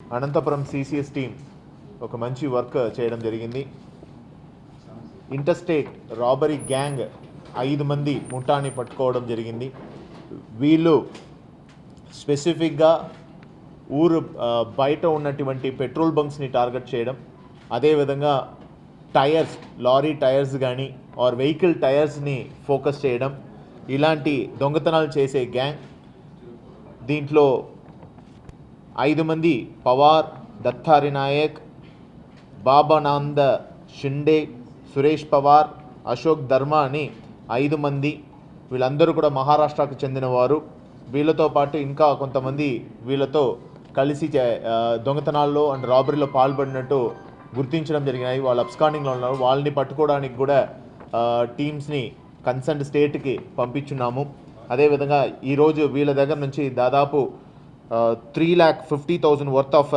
Anantapuram CCS team ఒక మంచి work చేయడం జరిగింది. ఇంటర్స్టేట్ రాబరీ గ్యాంగ్ ఐదు మంది ముఠాని పట్టుకోవడం జరిగింది. వీళ్ళు స్పెసిఫిక్గా ఊరు బయట ఉన్నటువంటి పెట్రోల్ బంక్స్ని టార్గెట్ చేయడం అదేవిధంగా టైర్స్ లారీ టైర్స్ కానీ ఆర్ వెహికల్ టైర్స్ని ఫోకస్ చేయడం ఇలాంటి దొంగతనాలు చేసే గ్యాంగ్ దీంట్లో ఐదు మంది పవార్ దత్తారి నాయక్ బాబానంద షిండే సురేష్ పవార్ అశోక్ ధర్మ అని ఐదు మంది. వీళ్ళందరూ కూడా మహారాష్ట్రకు చెందినవారు. వీళ్ళతో పాటు ఇంకా కొంతమంది వీళ్ళతో కలిసి చే- దొంగతనాల్లో అండ్ రాబరీలో పాల్పడినట్టు గుర్తించడం జరిగినాయి. వాళ్ళు అబ్స్కాండింగ్లో ఉన్నారు. వాళ్ళని పట్టుకోవడానికి కూడా టీమ్స్ని కన్సర్న్ స్టేట్కి పంపించున్నాము. అదేవిధంగా ఈరోజు వీళ్ళ దగ్గర నుంచి దాదాపు three lakh fifty thousand worth of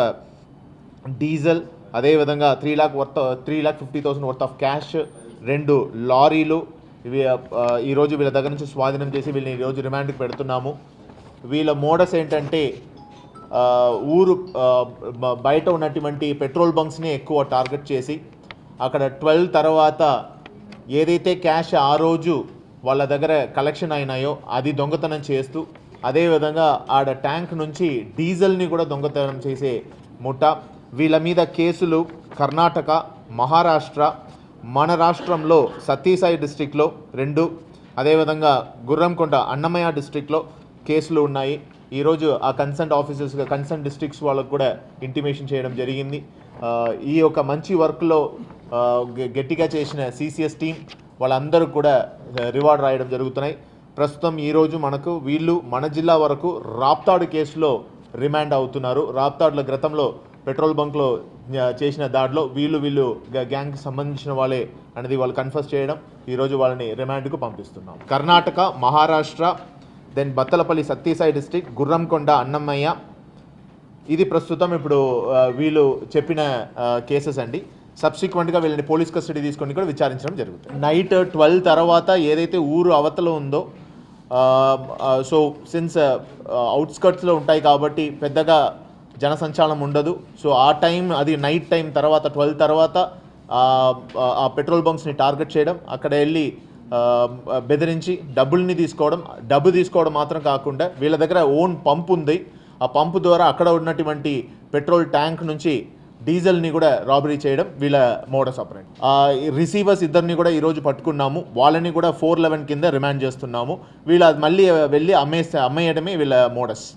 diesel అదేవిధంగా three lakh worth three lakh fifty thousand worth of cash రెండు లారీలు ఇవి uh, uh, ఈరోజు వీళ్ళ దగ్గర నుంచి స్వాధీనం చేసి వీళ్ళని ఈరోజు రిమాండ్కి పెడుతున్నాము. వీళ్ళ మోడస్ ఏంటంటే uh, ఊరు బయట ఉన్నటువంటి పెట్రోల్ బంక్స్ని ఎక్కువ టార్గెట్ చేసి అక్కడ ట్వెల్వ్ తర్వాత ఏదైతే క్యాష్ ఆ రోజు వాళ్ళ దగ్గర కలెక్షన్ అయినాయో అది దొంగతనం చేస్తూ అదేవిధంగా ఆడ ట్యాంక్ నుంచి డీజిల్ని కూడా దొంగతనం చేసే ముఠ వీళ్ళ మీద కేసులు కర్ణాటక మహారాష్ట్ర మన రాష్ట్రంలో సత్యసాయి డిస్టిక్లో రెండు అదేవిధంగా గుర్రంకొండ అన్నమయ్య డిస్టిక్లో కేసులు ఉన్నాయి. ఈరోజు ఆ కన్సర్న్ ఆఫీసర్స్ కన్సర్న్ డిస్ట్రిక్ట్స్ వాళ్ళకు కూడా ఇంటిమేషన్ చేయడం జరిగింది. ఈ యొక్క మంచి వర్క్లో గ- గట్టిగా చేసిన సిసిఎస్ టీం వాళ్ళందరూ కూడా రివార్డ్ రాయడం జరుగుతున్నాయి. ప్రస్తుతం ఈరోజు మనకు వీళ్ళు మన జిల్లా వరకు రాప్తాడు కేసులో రిమాండ్ అవుతున్నారు. రాప్తాడులో గతంలో పెట్రోల్ బంక్లో చేసిన దాడిలో వీళ్ళు వీళ్ళు గ్యాంగ్కి సంబంధించిన వాళ్ళే అనేది వాళ్ళు కన్ఫర్స్ చేయడం ఈరోజు వాళ్ళని రిమాండ్కు పంపిస్తున్నాం. Karnataka Maharashtra then Battalapalli Satyasai district Gurramkonda Annamayya. ఇది ప్రస్తుతం ఇప్పుడు వీళ్ళు చెప్పిన కేసెస్ అండి. సబ్సిక్వెంట్గా వీళ్ళని పోలీస్ కస్టడీ తీసుకొని కూడా విచారించడం జరుగుతుంది. నైట్ ట్వెల్వ్ తర్వాత ఏదైతే ఊరు అవతల ఉందో సో సిన్స్ అవుట్స్కట్స్లో ఉంటాయి కాబట్టి పెద్దగా జనసంచారం ఉండదు. సో ఆ టైం అది నైట్ టైం తర్వాత ట్వెల్వ్ తర్వాత ఆ, పెట్రోల్ బంక్స్ని టార్గెట్ చేయడం అక్కడ వెళ్ళి um, uh, బెదిరించి డబ్బుల్ని తీసుకోవడం డబ్బు తీసుకోవడం మాత్రం కాకుండా వీళ్ళ దగ్గర ఓన్ పంప్ ఉంది. ఆ పంపు ద్వారా అక్కడ ఉన్నటువంటి పెట్రోల్ ట్యాంక్ నుంచి డీజిల్ని కూడా రాబరీ చేయడం వీళ్ళ మోడస్ ఆపరేట్ రిసీవర్స్ ఇద్దరిని కూడా ఈరోజు పట్టుకున్నాము. వాళ్ళని కూడా ఫోర్ లెవెన్ కింద రిమాండ్ చేస్తున్నాము. వీళ్ళ మళ్ళీ వెళ్ళి అమ్మేస్తే అమ్మేయడమే వీళ్ళ మోడస్